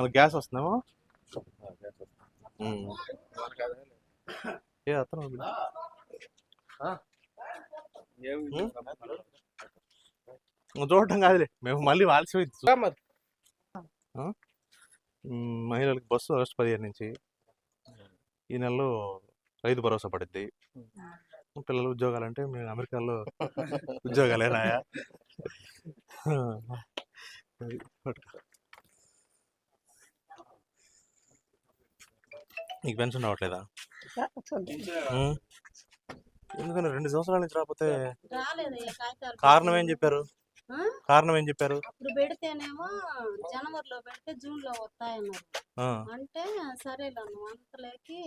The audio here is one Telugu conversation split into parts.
మన గ్యాస్ వస్తుందేమో. ఏ అతను చూడటం కాదులే. మేము మళ్ళీ ఆలస్యం మహిళలకు బస్సు ఆగస్టు పదిహేను నుంచి ఈ నెలలో రైతు భరోసా పడుద్ది. పిల్లలు ఉద్యోగాలు అంటే మేము అమెరికాలో ఉద్యోగాలేనాయా అది పట్టుకో. నీకు పెన్షన్ రావట్లేదా మ్మ్. ఎందుకని రెండు సంవత్సరాల నుంచి రాకపోతే కారణం ఏం చెప్పారు? కారణం ఏం చెప్పారు? అప్పుడు పెడితేనేమో జనవరిలో పెడితే జూన్లో వస్తాయన్నారు అంటే అంతలోకి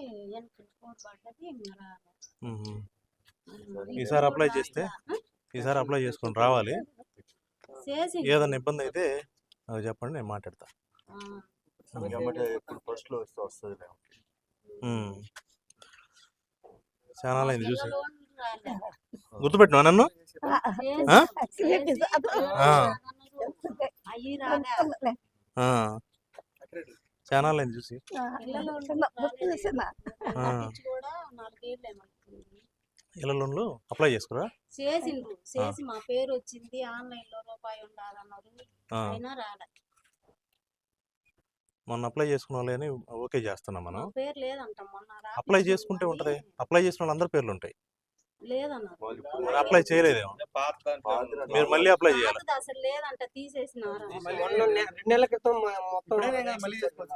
పడ్డది ఈసారి అప్లై చేస్తే? ఈసారి అప్లై చేసుకొని రావాలి. చేసి ఏదైనా ఇబ్బంది అయితే అది చెప్పండి నేను మాట్లాడతా. ఆ, ఫస్ట్లో వస్తే వస్తుంది. చాలా అయింది చూసి. గుర్తుపెట్టినా నన్ను. చాలా అయింది చూసి. ఇళ్ళ లోన్లు? అప్లై చేసుకురా? చేసిండ్రు. చేసి మా పేరు వచ్చింది. ఆన్లైన్లో రూపాయి ఉండాలన్నారు. అయినా రాలే. మొన్న అప్లై చేసుకున్న వాళ్ళని ఓకే చేస్తున్నాం మనం. మా పేరు లేదంట. మొన్న అప్లై చేసుకుంటే ఉంటది. అప్లై చేసిన వాళ్ళందరి పేర్లు ఉంటాయి. లేదన్నారు. అప్లై చేయలేదేమో. మీరు మళ్ళీ అప్లై చేయాలి. పాతది అసలు లేదంట తీసేసినారు. మొన్న నె- రెండు నెలల క్రితం మ- మొత్తం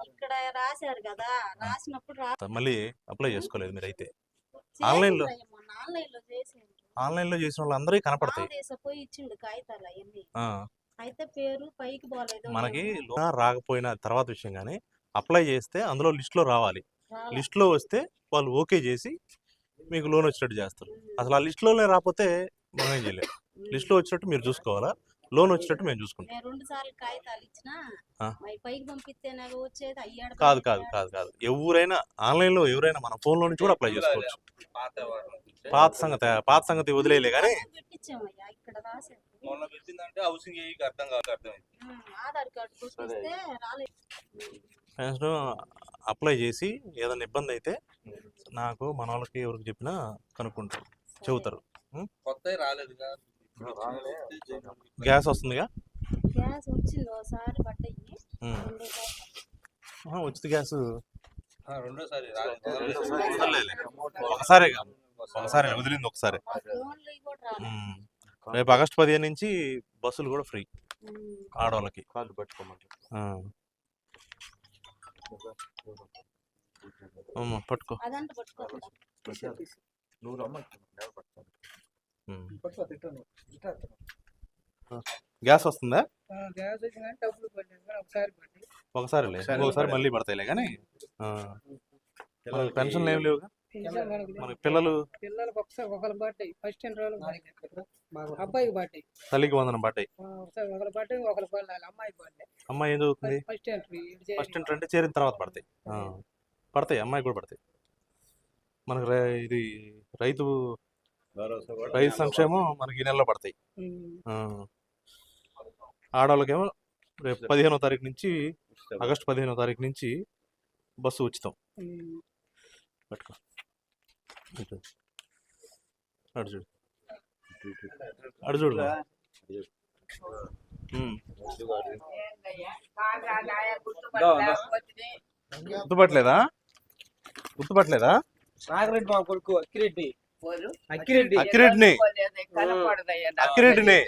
ఇక్కడ రాశారు కదా రాసినప్పుడు రా మళ్ళీ అప్లై చేసుకోలేదు మీరు అయితే ఆన్లైన్ లో- ఆన్లైన్లో చేసిన వాళ్ళందరికీ కనపడతాయి. అయితే పేరు పైకి పోలేదు. మనకి లోన్ రాకపోయిన తర్వాత విషయం కానీ అప్లై చేస్తే అందులో లిస్ట్లో రావాలి. రాలే. లిస్ట్లో వస్తే వాళ్ళు ఓకే చేసి మీకు లోన్ వచ్చినట్టు చేస్తారు. అసలు ఆ లిస్ట్లోనే రాకపోతే మనం ఏం చేయలేము లిస్ట్లో వచ్చినట్టు మీరు చూసుకోవాలా? లోన్ వచ్చినట్టు మేము చూసుకుంటాం. నేను రెండు సార్లు కాగితాలు ఇచ్చినా ఆ. మరి పైకి పంపిస్తే నాకు వచ్చేది అయ్యాడు కాదు కాదు కాదు. కాదు ఎవరైనా ఆన్లైన్లో ఎవరైనా మన ఫోన్లో నుంచి కూడా అప్లై చేసుకోవచ్చు. పాత సంగతి పాత సంగతి వదిలేయలే కానీ పెట్టించామయ్యా. ఇక్కడ రాశారు మొన్న పెట్టిందంటే హౌసింగ్ ఏఈకి అర్థం కాదు అర్థమైంది. ఆధార్ కార్డు చూపిస్తే రాలేదు. పెన్షన్ అప్లై చేసి ఏదైనా ఇబ్బంది అయితే నాకు మన వాళ్ళకి ఎవరికి చెప్పినా కనుక్కుంటారు చెబుతారు. కొత్త రాలేదుగా. గ్యాస్ వస్తుందిగా? గ్యాస్ వచ్చింది ఒకసారి గ్యాస్. ఆ, రెండోసారి రాలేదు. ఒకసారే ఒకసారి వదిలింది ఒకసారి. రేపు ఆగస్టు పదిహేను నుంచి బస్సులు కూడా ఫ్రీ. ఆడవాళ్ళకి. పట్టుకోమంటారు. ఆ. అమ్మ, పట్టుకో. గ్యాస్ వస్తుందా? ఒకసారి ఒకసారి ఒకసారి మళ్ళీ పడతాయిలే కానీ. పెన్షన్లు ఏం లేవుగా. మనకి పిల్లలు? పిల్లలకు ఒకసారి ఒకరు పడ్డాయి ఫస్ట్ టెన్ రోజులు అబ్బాయికి పడ్డాయి తల్లికి వందనం ఒకసారి ఒకరు పడ్డాయి ఒకరు అమ్మాయికి పడ్డాయి అమ్మాయి ఏం చదువుతుంది? ఫస్ట్ ఎంట్రీ ఫస్ట్ ఇంటర్ అంటే చేరిన తర్వాత పడతాయి. పడతాయి అమ్మాయి కూడా పడతాయి మనకి రై- ఇది రైతు రైతు సంక్షేమం మనకి ఈ నెలలో పడతాయి. ఆ. ఆడవాళ్ళకేమో రేపు పదిహేనో తారీఖు నుంచి ఆగస్టు పదిహేనో తారీఖు నుంచి బస్సు ఉచితం. పట్టుకో. అటు చూడు. అటు చూడు. గుర్తుపట్టలేదా? గుర్తుపట్టలేదా? నాగరెడ్డి మా కొడుకు అక్కిరెడ్డి. అక్కిరెడ్డి. అక్కిరెడ్డిని. అక్కిరెడ్డిని?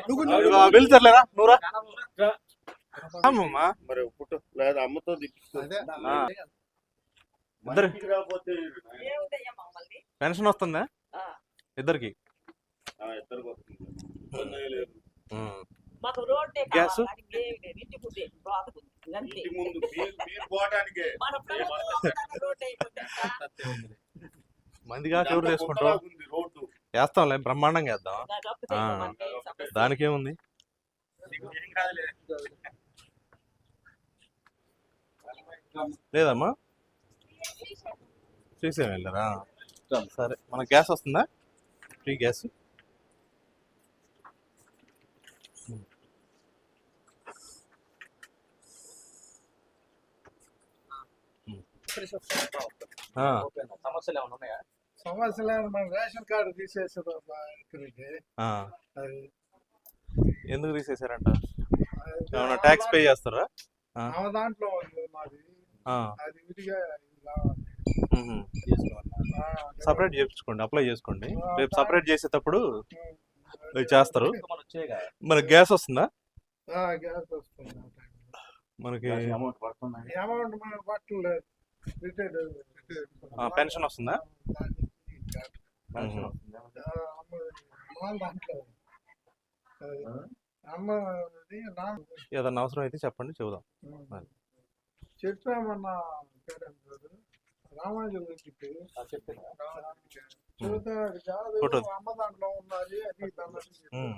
ఇదిగో వెళ్తారులేరా నూరా? అమ్మమ్మా మరి పుట్టు లేదా అమ్మతో పెన్షన్ వస్తుందా? ఇద్దరికి? గ్యాసు? ముందే? మందిగా ఎవరు చేసుకుంటాం వేస్తాంలే బ్రహ్మాండంగా వేద్దాం. దానికేముంది? లేదమ్మా. శ్రీశైలం వెళ్ళారా? సరే మన గ్యాస్ వస్తుందా? Free gas? సమస్యలు ఏమైనా ఉన్నాయా? మన రేషన్ కార్డు తీసేసారు ఎందుకు తీసేసారంట? ఏమైనా పే చేస్తారా? దాంట్లో మాది. అది విడిగా సపరేట్ చేయించుకోండి అప్లై చేసుకోండి. రేపు సపరేట్ చేసేటప్పుడు చేస్తారు. మనం గ్యాస్ వస్తుందా? ఆ, గ్యాస్ వస్తుంది ఆ టైంలో. మనకి అమౌంట్ పెన్షన్ వస్తుందా? ఏదన్నా అవసరం అయితే చెప్పండి చెబుదాం. పేరు రామానుజుల. అమ్మ దాంట్లో ఉన్నది అది. మ్మ్.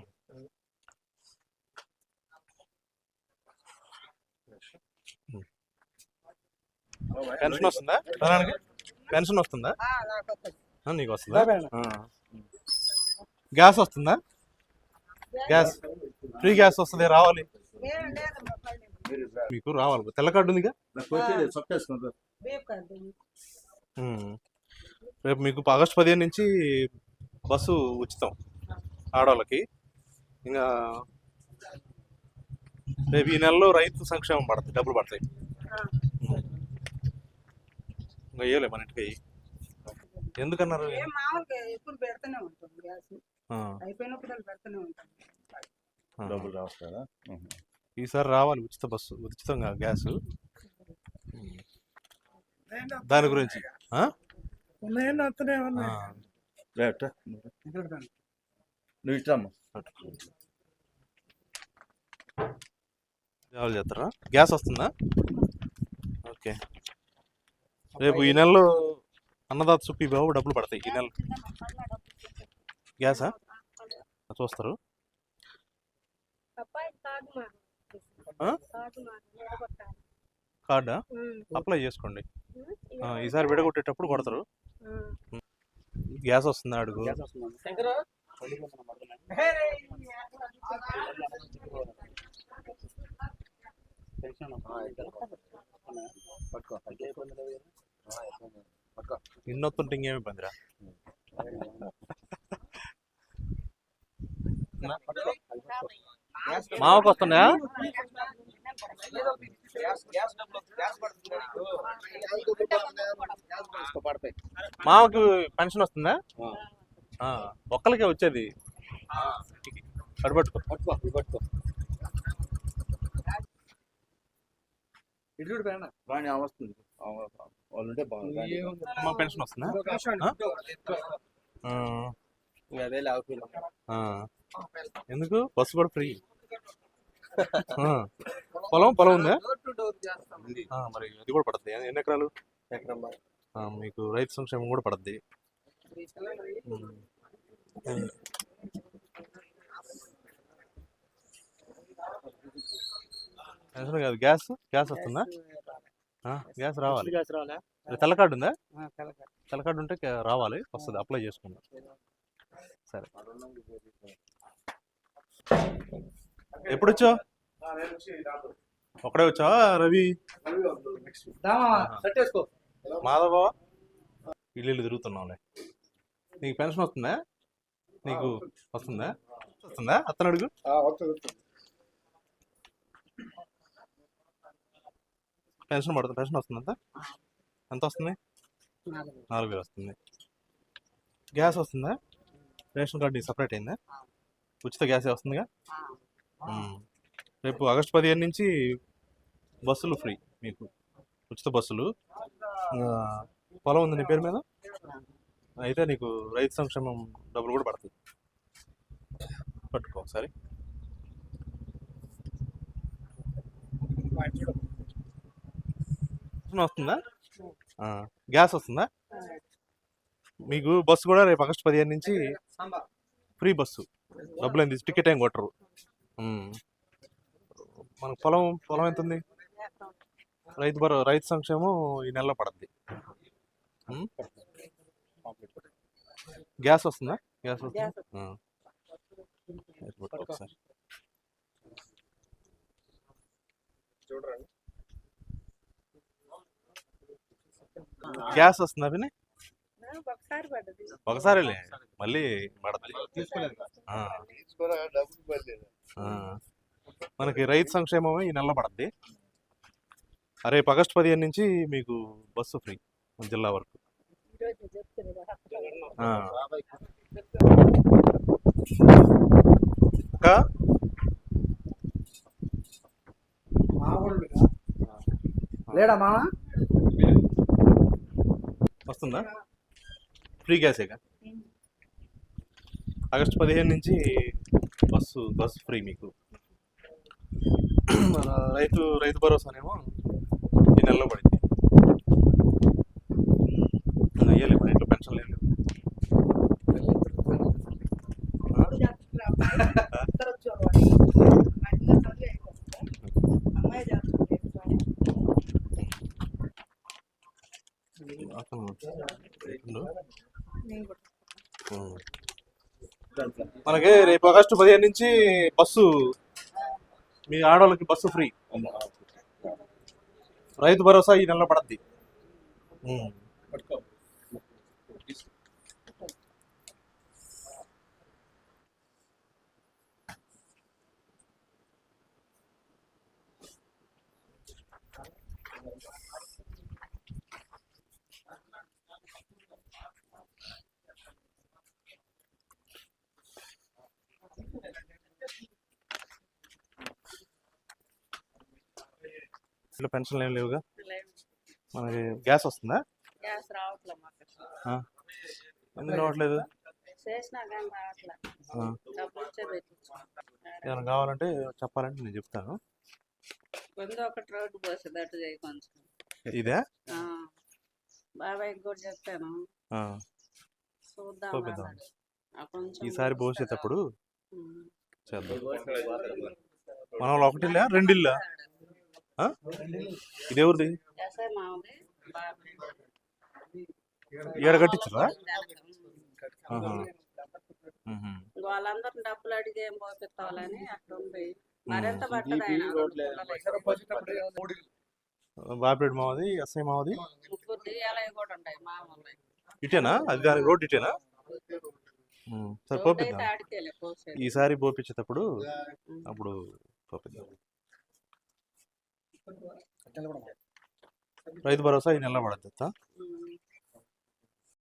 పెన్షన్ వస్తుందా? పెన్షన్ వస్తుందా? ఆ, నీకు వస్తుందా. ఆ. గ్యాస్ వస్తుందా? గ్యాస్. ఫ్రీ గ్యాస్ వస్తుంది రావాలి. మీకు రావాలి. తెల్ల కార్డు ఉందిగా. రేపు మీకు ఆగస్టు పదిహేను నుంచి బస్సు ఉచితం ఆడవాళ్ళకి. ఇంకా రేపు ఈ నెలలో రైతు సంక్షేమం పడతాయి. డబ్బులు పడతాయి. ఇంకా ఇవ్వలే మన ఇంటికి. ఎందుకన్నారు? ఏం మామూలుగా ఎప్పుడు పెడుతూనే ఉంటాం గ్యాస్. ఆ, అయిపోయినప్పుడు అది పెడుతూనే ఉంటాం. ఆ. డబ్బులు రావస్తారా ఈసారి రావాలి ఉచిత బస్సు ఉచితంగా గ్యాస్. దాని గురించి. నువ్వు సేవలు చేస్తారా గ్యాస్ వస్తుందా? ఓకే. రేపు ఈ నెలలో అన్నదాత సుప్పి బాబు డబ్బులు పడతాయి ఈ నెల గ్యాసా? చూస్తారు. అబ్బాయి కార్డు? అప్లై చేసుకోండి. ఈసారి విడగొట్టేటప్పుడు కొడతారు. గ్యాస్ వస్తుందా అడుగు. ఇన్నొత్తుంటే ఇంకేమి ఇబ్బందిరా మావకు వస్తున్నాయా? మామకి పెన్షన్ వస్తుందా? ఆ, ఒక్కరికే వచ్చేది. వస్తుంది. బాగుంది పెన్షన్ వస్తుందా? అదే లేకపోతే ఆ. ఎందుకు? బస్సు కూడా ఫ్రీ. పొలం పొలం ఉందా? ఆ, మరి అది కూడా పడుతుంది ఎన్ని ఎకరాలు? ఆ, మీకు రైతు సంక్షేమం కూడా పడుద్ది. కాదు గ్యాస్ గ్యాస్ వస్తుందా? ఆ, గ్యాస్ రావాలి. తెల్ల కార్డు ఉందా? తెల్ల కార్డు. ఉంటే రావాలి వస్తుంది. అప్లై చేసుకుందాం. సరే. ఎప్పుడు వచ్చావు ఒకడే వచ్చావా రవి? మాధవ ఇల్లు ఇల్లు తిరుగుతున్నావులే. నీకు పెన్షన్ వస్తుందా? నీకు వస్తుందా? వస్తుందా? అతను అడుగు. పెన్షన్ పడుతుంది పెన్షన్ వస్తుంది ఎంత ఎంత వస్తుంది? నాలుగు వేలు వస్తుంది. గ్యాస్ వస్తుందా? రేషన్ కార్డు సపరేట్ అయిందా? ఉచిత గ్యాసే వస్తుందిగా. రేపు ఆగస్టు పదిహేను నుంచి బస్సులు ఫ్రీ మీకు ఉచిత బస్సులు. పొలం ఉంది నీ పేరు మీద? అయితే నీకు రైతు సంక్షేమం డబ్బులు కూడా పడుతుంది పట్టుకో ఒకసారి వస్తుందా? గ్యాస్ వస్తుందా? మీకు బస్సు కూడా రేపు ఆగస్టు పదిహేను నుంచి ఫ్రీ బస్సు. డబ్బులు ఏంది టికెట్ ఏం కొట్టరు. ఉమ్. మనకు పొలం పొలం ఎంత ఉంది రైతు భరో రైతు సంక్షేమం ఈ నెలలో పడుద్ది. గ్యాస్ వస్తుందా? గ్యాస్ వస్తుందా? గ్యాస్ వస్తుందా. పిన్ని? ఒకసారి మళ్ళీ పడద్ది. ఆ, మనకి రైతు సంక్షేమం ఈ నెలలో పడద్ది. రేపు ఆగస్టు పదిహేను నుంచి మీకు బస్సు ఫ్రీ జిల్లా వరకు. అక్క? లేడా మామ వస్తుందా? ఫ్రీ గ్యాసేగా? ఆగస్టు పదిహేను నుంచి బస్సు బస్సు ఫ్రీ మీకు. మన రైతు రైతు భరోసానేమో ఈ నెలలో పడింది. అయ్యాలి మన ఇంట్లో పెన్షన్ లేదు మనకి రేపు ఆగస్టు పదిహేను నుంచి బస్సు మీ ఆడవాళ్ళకి బస్సు ఫ్రీ. రైతు భరోసా ఈ నెలలో పడద్ది. ఉం. ఇంట్లో పెన్షన్లు ఏం లేవుగా? మనకి గ్యాస్ వస్తుందా? గ్యాస్ ఎందుకు రావట్లేదు? ఏమైనా కావాలంటే చెప్పాలంటే నేను చెప్తాను. ముందు ఒకటి రోడ్డు పోసేటట్టు చేయి కొంచెం. ఇదే? కూడా. చూద్దాం. ఆ కొంచెం ఈసారి పోసేటప్పుడు. చేద్దాం. మన వాళ్ళు రెండు ఇల్లా ఆ? ఇది ఎవరిది ఈడ కట్టించరా. వాళ్ళందరిని డబ్బులు అడిగి ఏం పోపిస్తావాలని అక్కడ ఉంది. మరింత పట్టదు ఆయన? బాపిరెడ్డి మావది ఎస్ఐ మావది? ఇటేనా? అది దానికి రోడ్ ఇటేనా? సరే రోడ్డు పోపిద్దాం. ఈసారి పోపించేటప్పుడు అప్పుడు పోపిద్దాం. రైతు భరోసా ఈ నెల పడద్దు ఉమ్.